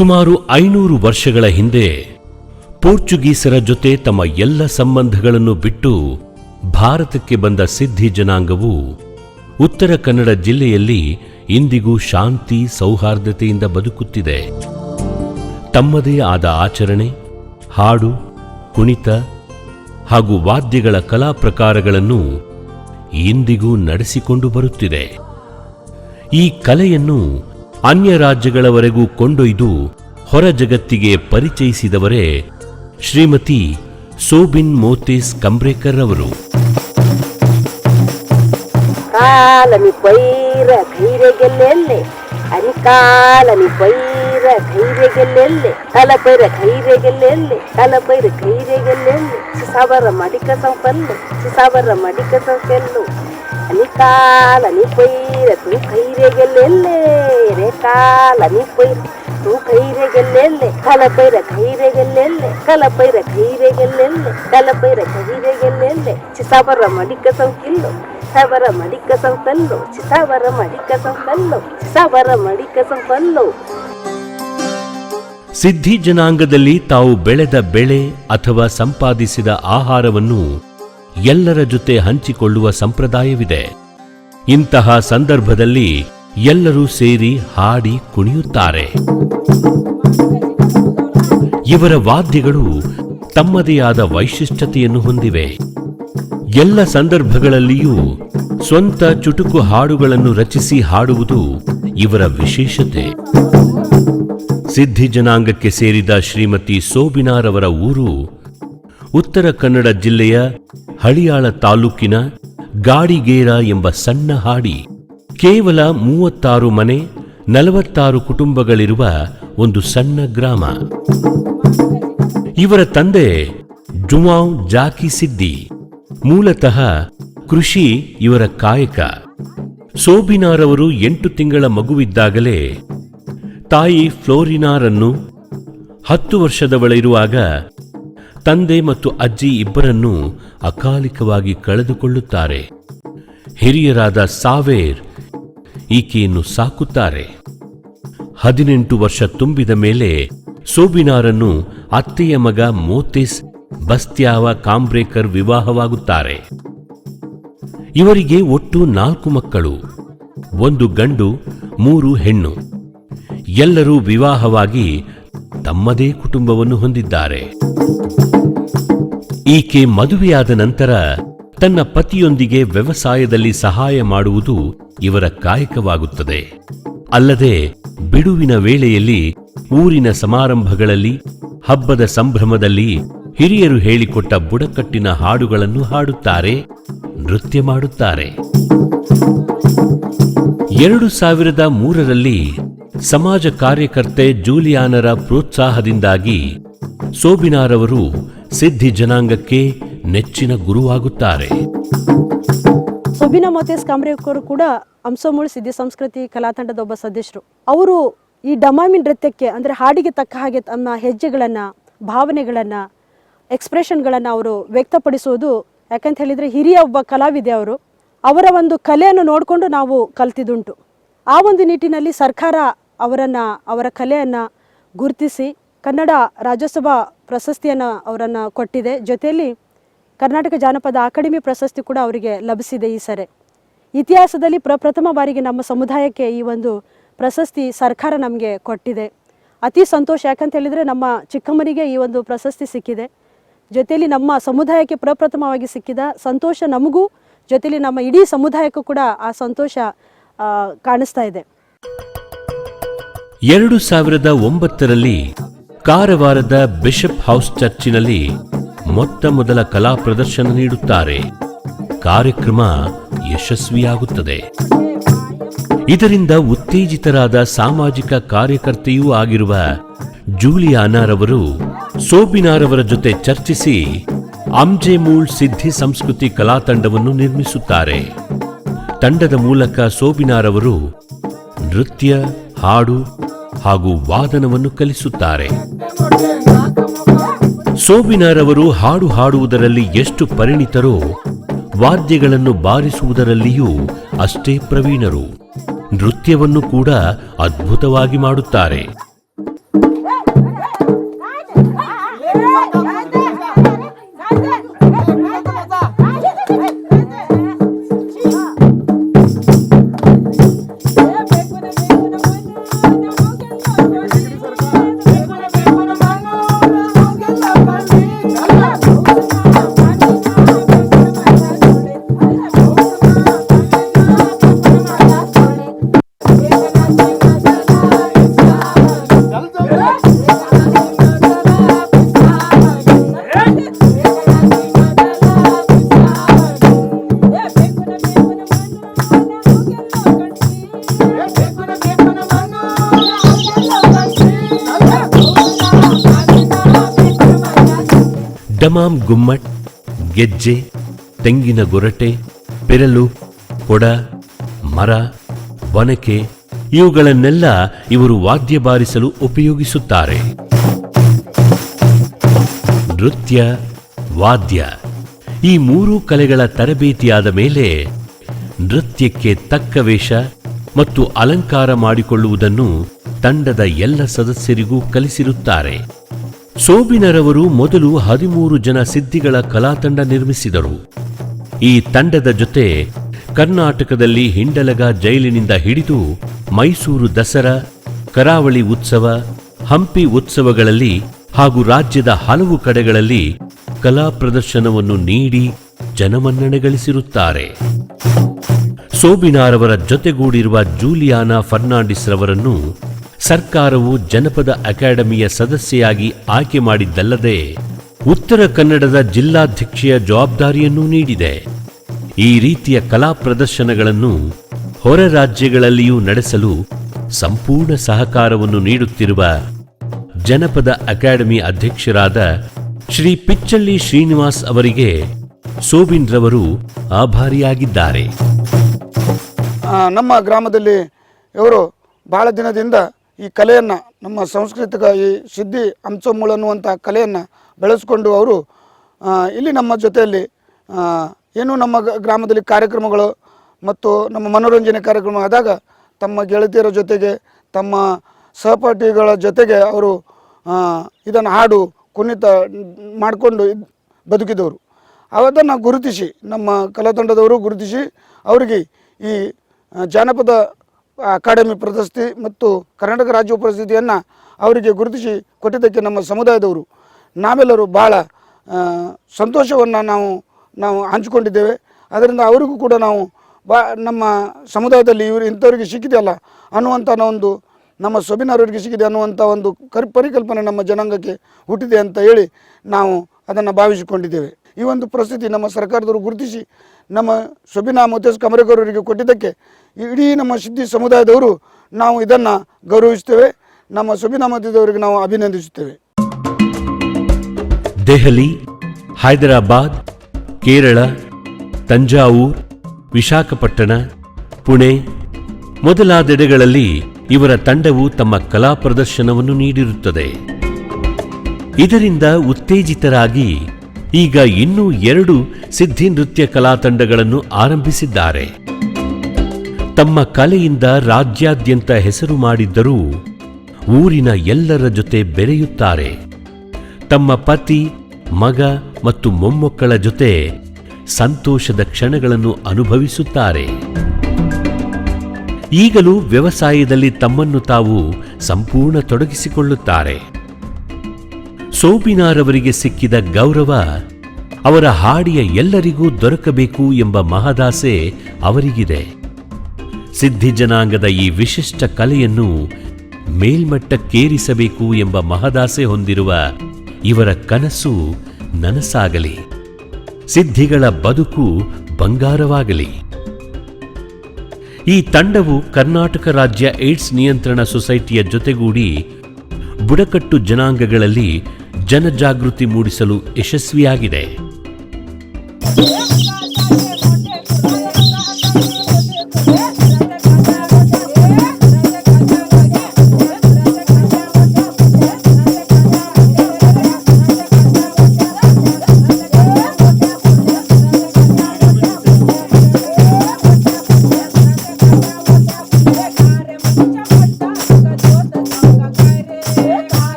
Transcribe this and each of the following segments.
ಸುಮಾರು ಐನೂರು ವರ್ಷಗಳ ಹಿಂದೆ, ಪೋರ್ಚುಗೀಸರ ಜೊತೆ ತಮ್ಮ ಎಲ್ಲ ಸಂಬಂಧಗಳನ್ನು ಬಿಟ್ಟು ಭಾರತಕ್ಕೆ ಬಂದ ಸಿದ್ಧಿ ಜನಾಂಗವು ಉತ್ತರ ಕನ್ನಡ ಜಿಲ್ಲೆಯಲ್ಲಿ ಇಂದಿಗೂ ಶಾಂತಿ ಸೌಹಾರ್ದತೆಯಿಂದ ಬದುಕುತ್ತಿದೆ. ತಮ್ಮದೇ ಆದ ಆಚರಣೆ, ಹಾಡು, ಕುಣಿತ ಹಾಗೂ ವಾದ್ಯಗಳ ಕಲಾ ಪ್ರಕಾರಗಳನ್ನು ಇಂದಿಗೂ ನಡೆಸಿಕೊಂಡು ಬರುತ್ತಿದೆ. ಈ ಕಲೆಯನ್ನು ಅನ್ಯ ರಾಜ್ಯಗಳವರೆಗೂ ಕೊಂಡೊಯ್ದು ಹೊರ ಜಗತ್ತಿಗೆ ಪರಿಚಯಿಸಿದವರೇ ಶ್ರೀಮತಿ ಸೋಬಿನ್ ಮೋತೇಸ್ ಕಂಬ್ರೇಕರ್ ಅವರು. ಕಾಲನಿ ಪೈರ ಖೈರೆಗೆಲ್ಲೆಲ್ಲೆ ಅನಿಕಾಲನಿ ಪೈರ ಖೈರೆಗೆಲ್ಲೆಲ್ಲೆ ಕಲಪೈರ ಖೈರೆಗೆಲ್ಲೆಲ್ಲೆ ಕಲಪೈರ ಖೈರೆಗೆಲ್ಲೆಲ್ಲೆ ಸುಸಾವರ ಮಡಿಕ ಸಂಪಲ್ಲು, ಸುಸಾವರ ಮಡಿಕ ಸಂಪೆಲ್ಲು ಅನಿಕಾಲನಿ ಪೈರ ತು ಖೈರೆಗೆಲ್ಲೆಲ್ಲೆ ಗೆಲ್ಲೆಲ್ಲೆ, ಕಲ ಪೈರ ಕೈರೆ ಗೆಲ್ಲೆಲ್ಲೆ, ಕಲ ಪೈರ ಕೈರೆ ಗೆಲ್ಲೆಲ್ಲೆ, ಕಲ ಪೈರ ಕೈರೆ ಗೆಲ್ಲೆಲ್ಲೆ. ಚಿಸಾಬರ ಮಡಿಕ ಸೌಕಿಲ್ಲು ಚಿಸಾವರ ಮಡಿಕ ಸೌಕಲ್ಲು ಚಿಸಾವರ ಮಡಿಕ ಸೌಕಲ್ಲು ಚಿಸಾವರ ಮಡಿಕ ಸೌಕಲ್ಲು ಸಿದ್ಧಿ ಜನಾಂಗದಲ್ಲಿ ತಾವು ಬೆಳೆದ ಬೆಳೆ ಅಥವಾ ಸಂಪಾದಿಸಿದ ಆಹಾರವನ್ನು ಎಲ್ಲರ ಜೊತೆ ಹಂಚಿಕೊಳ್ಳುವ ಸಂಪ್ರದಾಯವಿದೆ. ಇಂತಹ ಸಂದರ್ಭದಲ್ಲಿ ಎಲ್ಲರೂ ಸೇರಿ ಹಾಡಿ ಕುಣಿಯುತ್ತಾರೆ. ಇವರ ವಾದ್ಯಗಳು ತಮ್ಮದೇ ಆದ ವೈಶಿಷ್ಟ್ಯತೆಯನ್ನು ಹೊಂದಿವೆ. ಎಲ್ಲ ಸಂದರ್ಭಗಳಲ್ಲಿಯೂ ಸ್ವಂತ ಚುಟುಕು ಹಾಡುಗಳನ್ನು ರಚಿಸಿ ಹಾಡುವುದು ಇವರ ವಿಶೇಷತೆ. ಸಿದ್ಧಿ ಜನಾಂಗಕ್ಕೆ ಸೇರಿದ ಶ್ರೀಮತಿ ಸೋಬಿನಾರವರ ಊರು ಉತ್ತರ ಕನ್ನಡ ಜಿಲ್ಲೆಯ ಹಳಿಯಾಳ ತಾಲೂಕಿನ ಗಾಡಿಗೇರ ಎಂಬ ಸಣ್ಣ ಹಾಡಿ ಕೇವಲ ಮೂವತ್ತಾರು ಮನೆ, ನಲವತ್ತಾರು ಕುಟುಂಬಗಳಿರುವ ಒಂದು ಸಣ್ಣ ಗ್ರಾಮ. ಇವರ ತಂದೆ ಜುಮಾವ್ ಜಾಕಿ ಸಿದ್ದಿ. ಮೂಲತಃ ಕೃಷಿ ಇವರ ಕಾಯಕ. ಸೋಬಿನಾರವರು ಎಂಟು ತಿಂಗಳ ಮಗುವಿದ್ದಾಗಲೇ ತಾಯಿ ಫ್ಲೋರಿನಾರನ್ನು ಹತ್ತು ವರ್ಷದವಳಿರುವಾಗ ತಂದೆ ಮತ್ತು ಅಜ್ಜಿ ಇಬ್ಬರನ್ನೂ ಅಕಾಲಿಕವಾಗಿ ಕಳೆದುಕೊಳ್ಳುತ್ತಾರೆ. ಹಿರಿಯರಾದ ಸಾವೇರ್ ಈಕೆಯನ್ನು ಸಾಕುತ್ತಾರೆ. ಹದಿನೆಂಟು ವರ್ಷ ತುಂಬಿದ ಮೇಲೆ ಸೋಬಿನಾರನ್ನು ಅತ್ತೆಯ ಮಗ ಮೋತಿಸ್ ಬಸ್ತ್ಯಾವ ಕಾಂಬ್ರೇಕರ್ ವಿವಾಹವಾಗುತ್ತಾರೆ. ಇವರಿಗೆ ಒಟ್ಟು ನಾಲ್ಕು ಮಕ್ಕಳು, ಒಂದು ಗಂಡು, ಮೂರು ಹೆಣ್ಣು. ಎಲ್ಲರೂ ವಿವಾಹವಾಗಿ ತಮ್ಮದೇ ಕುಟುಂಬವನ್ನು ಹೊಂದಿದ್ದಾರೆ. ಈಕೆ ಮದುವೆಯಾದ ನಂತರ ತನ್ನ ಪತಿಯೊಂದಿಗೆ ವ್ಯವಸಾಯದಲ್ಲಿ ಸಹಾಯ ಮಾಡುವುದು ಇವರ ಕಾಯಕವಾಗುತ್ತದೆ. ಅಲ್ಲದೆ, ಬಿಡುವಿನ ವೇಳೆಯಲ್ಲಿ ಊರಿನ ಸಮಾರಂಭಗಳಲ್ಲಿ, ಹಬ್ಬದ ಸಂಭ್ರಮದಲ್ಲಿ ಹಿರಿಯರು ಹೇಳಿಕೊಟ್ಟ ಬುಡಕಟ್ಟಿನ ಹಾಡುಗಳನ್ನು ಹಾಡುತ್ತಾರೆ, ನೃತ್ಯ ಮಾಡುತ್ತಾರೆ. ಎರಡು ಸಾವಿರದ ಮೂರರಲ್ಲಿ ಸಮಾಜ ಕಾರ್ಯಕರ್ತೆ ಜೂಲಿಯಾನರ ಪ್ರೋತ್ಸಾಹದಿಂದಾಗಿ ಸೋಬಿನಾರವರು ಸಿದ್ಧಿ ಜನಾಂಗಕ್ಕೆ ನೆಚ್ಚಿನ ಗುರುವಾಗುತ್ತಾರೆ. ಸೊಬಿನಾ ಮೋತೇಸ್ ಕಾಮ್ರೇಕರು ಕೂಡ ಅಂಶಮೂಳು ಸಿದ್ಧಿ ಸಂಸ್ಕೃತಿ ಕಲಾತಂಡದ ಒಬ್ಬ ಸದಸ್ಯರು. ಅವರು ಈ ಡಮಾಮಿ ನೃತ್ಯಕ್ಕೆ ಅಂದರೆ ಹಾಡಿಗೆ ತಕ್ಕ ಹಾಗೆ ತಮ್ಮ ಹೆಜ್ಜೆಗಳನ್ನು, ಭಾವನೆಗಳನ್ನು ಎಕ್ಸ್ಪ್ರೆಷನ್ಗಳನ್ನು ಅವರು ವ್ಯಕ್ತಪಡಿಸುವುದು ಯಾಕಂತ ಹೇಳಿದ್ರೆ ಹಿರಿಯ ಒಬ್ಬ ಕಲಾವಿದೆ ಅವರು. ಅವರ ಒಂದು ಕಲೆಯನ್ನು ನೋಡಿಕೊಂಡು ನಾವು ಕಲ್ತಿದ್ದುಂಟು. ಆ ಒಂದು ನಿಟ್ಟಿನಲ್ಲಿ ಸರ್ಕಾರ ಅವರನ್ನು, ಅವರ ಕಲೆಯನ್ನು ಗುರುತಿಸಿ ಕನ್ನಡ ರಾಜ್ಯೋತ್ಸವ ಪ್ರಶಸ್ತಿಯನ್ನು ಅವರನ್ನು ಕೊಟ್ಟಿದೆ. ಜೊತೆಯಲ್ಲಿ ಕರ್ನಾಟಕ ಜಾನಪದ ಅಕಾಡೆಮಿ ಪ್ರಶಸ್ತಿ ಕೂಡ ಅವರಿಗೆ ಲಭಿಸಿದೆ ಈ ಸರಿ. ಇತಿಹಾಸದಲ್ಲಿ ಪ್ರಪ್ರಥಮ ಬಾರಿಗೆ ನಮ್ಮ ಸಮುದಾಯಕ್ಕೆ ಈ ಒಂದು ಪ್ರಶಸ್ತಿ ಸರ್ಕಾರ ನಮಗೆ ಕೊಟ್ಟಿದೆ. ಅತಿ ಸಂತೋಷ ಯಾಕಂತ ಹೇಳಿದರೆ ನಮ್ಮ ಚಿಕ್ಕಮ್ಮನಿಗೆ ಈ ಒಂದು ಪ್ರಶಸ್ತಿ ಸಿಕ್ಕಿದೆ. ಜೊತೆಯಲ್ಲಿ ನಮ್ಮ ಸಮುದಾಯಕ್ಕೆ ಪ್ರಪ್ರಥಮವಾಗಿ ಸಿಕ್ಕಿದ ಸಂತೋಷ ನಮಗೂ ಜೊತೆಯಲ್ಲಿ ನಮ್ಮ ಇಡೀ ಸಮುದಾಯಕ್ಕೂ ಕೂಡ ಆ ಸಂತೋಷ ಕಾಣಿಸ್ತಾ ಇದೆ. ಎರಡು ಸಾವಿರದ ಒಂಬತ್ತರಲ್ಲಿ ಕಾರವಾರದ ಬಿಷಪ್ ಹೌಸ್ ಚರ್ಚಿನಲ್ಲಿ ಮೊತ್ತ ಮೊದಲ ಕಲಾ ಪ್ರದರ್ಶನ ನೀಡುತ್ತಾರೆ. ಕಾರ್ಯಕ್ರಮ ಯಶಸ್ವಿಯಾಗುತ್ತದೆ. ಇದರಿಂದ ಉತ್ತೇಜಿತರಾದ ಸಾಮಾಜಿಕ ಕಾರ್ಯಕರ್ತೆಯೂ ಆಗಿರುವ ಜೂಲಿಯಾನಾರವರು ಸೋಬಿನಾರವರ ಜೊತೆ ಚರ್ಚಿಸಿ ಅಂಜೆಮೂಳ್ ಸಿದ್ಧಿ ಸಂಸ್ಕೃತಿ ಕಲಾ ತಂಡವನ್ನು ನಿರ್ಮಿಸುತ್ತಾರೆ. ತಂಡದ ಮೂಲಕ ಸೋಬಿನಾರವರು ನೃತ್ಯ, ಹಾಡು ಹಾಗೂ ವಾದನವನ್ನು ಕಲಿಸುತ್ತಾರೆ. ಸೋಬಿನಾರವರು ಹಾಡು ಹಾಡುವುದರಲ್ಲಿ ಎಷ್ಟು ಪರಿಣಿತರೋ ವಾದ್ಯಗಳನ್ನು ಬಾರಿಸುವುದರಲ್ಲಿಯೂ ಅಷ್ಟೇ ಪ್ರವೀಣರು. ನೃತ್ಯವನ್ನು ಕೂಡ ಅದ್ಭುತವಾಗಿ ಮಾಡುತ್ತಾರೆ. ಡಮಾಮ್ ಗುಮ್ಮಟ್, ಗೆಜ್ಜೆ, ತೆಂಗಿನ ಗೊರಟೆ ಪೆರಲು ಕೊಡ, ಮರ, ಒನಕೆ, ಇವುಗಳನ್ನೆಲ್ಲ ಇವರು ವಾದ್ಯ ಬಾರಿಸಲು ಉಪಯೋಗಿಸುತ್ತಾರೆ. ನೃತ್ಯ, ವಾದ್ಯ. ಈ ಮೂರೂ ಕಲೆಗಳ ತರಬೇತಿಯಾದ ಮೇಲೆ ನೃತ್ಯಕ್ಕೆ ತಕ್ಕ ವೇಷ ಮತ್ತು ಅಲಂಕಾರ ಮಾಡಿಕೊಳ್ಳುವುದನ್ನು ತಂಡದ ಎಲ್ಲ ಸದಸ್ಯರಿಗೂ ಕಲಿಸಿರುತ್ತಾರೆ. ಸೋಬಿನರವರು ಮೊದಲು ಹದಿಮೂರು ಜನ ಸಿದ್ಧಿಗಳ ಕಲಾತಂಡ ನಿರ್ಮಿಸಿದರು. ಈ ತಂಡದ ಜೊತೆ ಕರ್ನಾಟಕದಲ್ಲಿ ಹಿಂಡಲಗ ಜೈಲಿನಿಂದ ಹಿಡಿದು ಮೈಸೂರು ದಸರಾ, ಕರಾವಳಿ ಉತ್ಸವ, ಹಂಪಿ ಉತ್ಸವಗಳಲ್ಲಿ ಹಾಗೂ ರಾಜ್ಯದ ಹಲವು ಕಡೆಗಳಲ್ಲಿ ಕಲಾ ಪ್ರದರ್ಶನವನ್ನು ನೀಡಿ ಜನಮನ್ನಣೆ ಗಳಿಸಿರುತ್ತಾರೆ ಸೋಬಿನಾರವರ ಜೊತೆಗೂಡಿರುವ ಜೂಲಿಯಾನಾ ಫರ್ನಾಂಡಿಸ್ ರವರನ್ನು ಸರ್ಕಾರವು ಜನಪದ ಅಕಾಡೆಮಿಯ ಸದಸ್ಯೆಯಾಗಿ ಆಯ್ಕೆ ಮಾಡಿದ್ದಲ್ಲದೆ ಉತ್ತರ ಕನ್ನಡದ ಜಿಲ್ಲಾಧ್ಯಕ್ಷೆಯ ಜವಾಬ್ದಾರಿಯನ್ನೂ ನೀಡಿದೆ. ಈ ರೀತಿಯ ಕಲಾ ಪ್ರದರ್ಶನಗಳನ್ನು ಹೊರ ರಾಜ್ಯಗಳಲ್ಲಿಯೂ ನಡೆಸಲು ಸಂಪೂರ್ಣ ಸಹಕಾರವನ್ನು ನೀಡುತ್ತಿರುವ ಜನಪದ ಅಕಾಡೆಮಿ ಅಧ್ಯಕ್ಷರಾದ ಶ್ರೀ ಪಿಚ್ಚಳ್ಳಿ ಶ್ರೀನಿವಾಸ್ ಅವರಿಗೆ ಸೋಬಿನ್ ರವರು ಆಭಾರಿಯಾಗಿದ್ದಾರೆ. ನಮ್ಮ ಗ್ರಾಮದಲ್ಲಿ ಇವರು ಬಹಳ ದಿನದಿಂದ ಈ ಕಲೆಯನ್ನು, ನಮ್ಮ ಸಾಂಸ್ಕೃತಿಕ ಈ ಸಿದ್ಧಿ ಹಂಸಮೂಳ ಅನ್ನುವಂಥ ಕಲೆಯನ್ನು ಬೆಳೆಸ್ಕೊಂಡು ಅವರು ಇಲ್ಲಿ ನಮ್ಮ ಜೊತೆಯಲ್ಲಿ ಏನು ನಮ್ಮ ಗ್ರಾಮದಲ್ಲಿ ಕಾರ್ಯಕ್ರಮಗಳು ಮತ್ತು ನಮ್ಮ ಮನೋರಂಜನೆ ಕಾರ್ಯಕ್ರಮ ಆದಾಗ ತಮ್ಮ ಗೆಳತಿಯರ ಜೊತೆಗೆ, ತಮ್ಮ ಸಹಪಾಠಿಗಳ ಜೊತೆಗೆ ಅವರು ಇದನ್ನು ಹಾಡು, ಕುಣಿತ ಮಾಡಿಕೊಂಡು ಬದುಕಿದವರು. ಅದನ್ನು ಗುರುತಿಸಿ, ನಮ್ಮ ಕಲಾತಂಡದವರು ಗುರುತಿಸಿ, ಅವರಿಗೆ ಈ ಜಾನಪದ ಅಕಾಡೆಮಿ ಪ್ರಶಸ್ತಿ ಮತ್ತು ಕರ್ನಾಟಕ ರಾಜ್ಯ ಪ್ರಶಸ್ತಿಯನ್ನು ಅವರಿಗೆ ಗುರುತಿಸಿ ಕೊಟ್ಟಿದ್ದಕ್ಕೆ ನಮ್ಮ ಸಮುದಾಯದವರು, ನಾವೆಲ್ಲರೂ ಭಾಳ ಸಂತೋಷವನ್ನು ನಾವು ನಾವು ಹಂಚಿಕೊಂಡಿದ್ದೇವೆ. ಅದರಿಂದ ಅವರಿಗೂ ಕೂಡ ನಾವು ಬಾ, ನಮ್ಮ ಸಮುದಾಯದಲ್ಲಿ ಇವರು ಇಂಥವ್ರಿಗೆ ಸಿಕ್ಕಿದೆಯಲ್ಲ ಅನ್ನುವಂಥ ಒಂದು ನಮ್ಮ ಸೊಬಿನವರಿಗೆ ಸಿಕ್ಕಿದೆ ಅನ್ನುವಂಥ ಒಂದು ಕರ್, ಪರಿಕಲ್ಪನೆ ನಮ್ಮ ಜನಾಂಗಕ್ಕೆ ಹುಟ್ಟಿದೆ ಅಂತ ಹೇಳಿ ನಾವು ಅದನ್ನು ಭಾವಿಸಿಕೊಂಡಿದ್ದೇವೆ. ಈ ಒಂದು ಪರಿಸ್ಥಿತಿ ನಮ್ಮ ಸರ್ಕಾರದವರು ಗುರುತಿಸಿ ನಮ್ಮ ಸೊಬಿನಾ ಮುತ್ತೇಶ್ ಕಮರೇಗೌರವರಿಗೆ ಕೊಟ್ಟಿದ್ದಕ್ಕೆ ಇಡೀ ನಮ್ಮ ಸಿದ್ಧಿ ಸಮುದಾಯದವರು ನಾವು ಇದನ್ನು ಗೌರವಿಸ್ತೇವೆ ನಮ್ಮ ಸೊಬಿನಾ ಮಧ್ಯದವರಿಗೆ ನಾವು ಅಭಿನಂದಿಸುತ್ತೇವೆ. ದೆಹಲಿ, ಹೈದರಾಬಾದ್, ಕೇರಳ, ತಂಜಾವೂರ್, ವಿಶಾಖಪಟ್ಟಣ, ಪುಣೆ ಮೊದಲಾದೆಡೆಗಳಲ್ಲಿ ಇವರ ತಂಡವು ತಮ್ಮ ಕಲಾ ಪ್ರದರ್ಶನವನ್ನು ನೀಡಿರುತ್ತದೆ. ಇದರಿಂದ ಉತ್ತೇಜಿತರಾಗಿ ಈಗ ಇನ್ನೂ ಎರಡು ಸಿದ್ಧಿ ನೃತ್ಯ ಕಲಾ ತಂಡಗಳನ್ನು ಆರಂಭಿಸಿದ್ದಾರೆ. ತಮ್ಮ ಕಲೆಯಿಂದ ರಾಜ್ಯಾದ್ಯಂತ ಹೆಸರು ಮಾಡಿದ್ದರೂ ಊರಿನ ಎಲ್ಲರ ಜೊತೆ ಬೆರೆಯುತ್ತಾರೆ. ತಮ್ಮ ಪತಿ, ಮಗ ಮತ್ತು ಮೊಮ್ಮಕ್ಕಳ ಜೊತೆ ಸಂತೋಷದ ಕ್ಷಣಗಳನ್ನು ಅನುಭವಿಸುತ್ತಾರೆ. ಈಗಲೂ ವ್ಯವಸಾಯದಲ್ಲಿ ತಮ್ಮನ್ನು ತಾವು ಸಂಪೂರ್ಣ ತೊಡಗಿಸಿಕೊಳ್ಳುತ್ತಾರೆ. ಸೋಬಿನಾರವರಿಗೆ ಸಿಕ್ಕಿದ ಗೌರವ ಅವರ ಹಾಡಿಯ ಎಲ್ಲರಿಗೂ ದೊರಕಬೇಕು ಎಂಬ ಮಹದಾಸೆ ಅವರಿಗಿದೆ. ಸಿದ್ಧಿ ಜನಾಂಗದ ಈ ವಿಶಿಷ್ಟ ಕಲೆಯನ್ನು ಮೇಲ್ಮಟ್ಟಕ್ಕೇರಿಸಬೇಕು ಎಂಬ ಮಹದಾಸೆ ಹೊಂದಿರುವ ಇವರ ಕನಸು ನನಸಾಗಲಿ. ಸಿದ್ಧಿಗಳ ಬದುಕು ಬಂಗಾರವಾಗಲಿ. ಈ ತಂಡವು ಕರ್ನಾಟಕ ರಾಜ್ಯ ಏಡ್ಸ್ ನಿಯಂತ್ರಣ ಸೊಸೈಟಿಯ ಜೊತೆಗೂಡಿ ಬುಡಕಟ್ಟು ಜನಾಂಗಗಳಲ್ಲಿ ಜನಜಾಗೃತಿ ಮೂಡಿಸಲು ಯಶಸ್ವಿಯಾಗಿದೆ.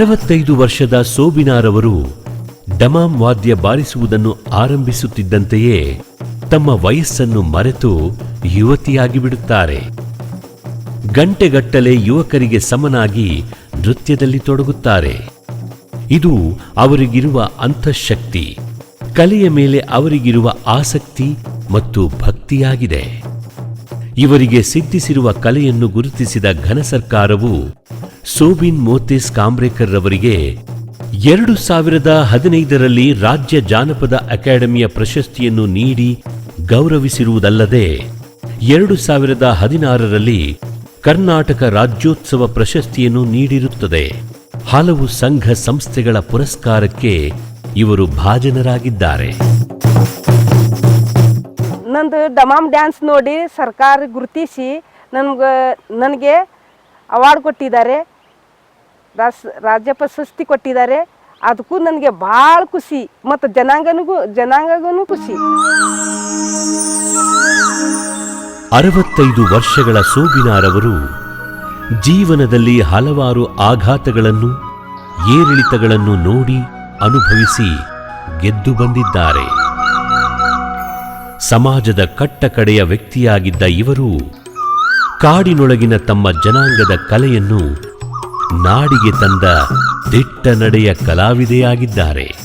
ಅರವತ್ತೈದು ವರ್ಷದ ಸೋಬಿನಾರವರು ಡಮಾಮ್ ವಾದ್ಯ ಬಾರಿಸುವುದನ್ನು ಆರಂಭಿಸುತ್ತಿದ್ದಂತೆಯೇ ತಮ್ಮ ವಯಸ್ಸನ್ನು ಮರೆತು ಯುವತಿಯಾಗಿ ಬಿಡುತ್ತಾರೆ ಗಂಟೆಗಟ್ಟಲೆ ಯುವಕರಿಗೆ ಸಮನಾಗಿ ನೃತ್ಯದಲ್ಲಿ ತೊಡಗುತ್ತಾರೆ. ಇದು ಅವರಿಗಿರುವ ಅಂತಃಶಕ್ತಿ, ಕಲೆಯ ಮೇಲೆ ಅವರಿಗಿರುವ ಆಸಕ್ತಿ ಮತ್ತು ಭಕ್ತಿಯಾಗಿದೆ. ಇವರಿಗೆ ಸಿದ್ಧಿಸಿರುವ ಕಲೆಯನ್ನು ಗುರುತಿಸಿದ ಘನ ಸರ್ಕಾರವು ಸೋಬಿನ್ ಮೋತಿಸ್ ಕಾಂಬ್ರೇಕರ್ ರವರಿಗೆ ಎರಡು ಸಾವಿರದ ಹದಿನೈದರಲ್ಲಿ ರಾಜ್ಯ ಜಾನಪದ ಅಕಾಡೆಮಿಯ ಪ್ರಶಸ್ತಿಯನ್ನು ನೀಡಿ ಗೌರವಿಸಿರುವುದಲ್ಲದೆ, ಎರಡು ಸಾವಿರದ ಹದಿನಾರರಲ್ಲಿ ಕರ್ನಾಟಕ ರಾಜ್ಯೋತ್ಸವ ಪ್ರಶಸ್ತಿಯನ್ನು ನೀಡಿರುತ್ತದೆ. ಹಲವು ಸಂಘ ಸಂಸ್ಥೆಗಳ ಪುರಸ್ಕಾರಕ್ಕೆ ಇವರು ಭಾಜನರಾಗಿದ್ದಾರೆ. ನಂದು ಡಮಾಮ್ ಡ್ಯಾನ್ಸ್ ನೋಡಿ ಸರ್ಕಾರ ಗುರುತಿಸಿ ನನ್ಗೆ, ನನಗೆ ಅವಾರ್ಡ್ ಕೊಟ್ಟಿದ್ದಾರೆ. ರಾಸ್ ರಾಜ್ಯ ಪ್ರಶಸ್ತಿ ಕೊಟ್ಟಿದ್ದಾರೆ. ಅದಕ್ಕೂ ನನಗೆ ಭಾಳ ಖುಷಿ. ಮತ್ತು ಜನಾಂಗನಿಗೂ ಜನಾಂಗಗೂ ಖುಷಿ. ಅರವತ್ತೈದು ವರ್ಷಗಳ ಸೋಬಿನಾರವರು ಜೀವನದಲ್ಲಿ ಹಲವಾರು ಆಘಾತಗಳನ್ನು, ಏರಿಳಿತಗಳನ್ನು ನೋಡಿ ಅನುಭವಿಸಿ ಗೆದ್ದು ಬಂದಿದ್ದಾರೆ. ಸಮಾಜದ ಕಟ್ಟಕಡೆಯ ವ್ಯಕ್ತಿಯಾಗಿದ್ದ ಇವರು ಕಾಡಿನೊಳಗಿನ ತಮ್ಮ ಜನಾಂಗದ ಕಲೆಯನ್ನು ನಾಡಿಗೆ ತಂದ ದಿಟ್ಟ ನಡೆಯ ಕಲಾವಿದೆಯಾಗಿದ್ದಾರೆ.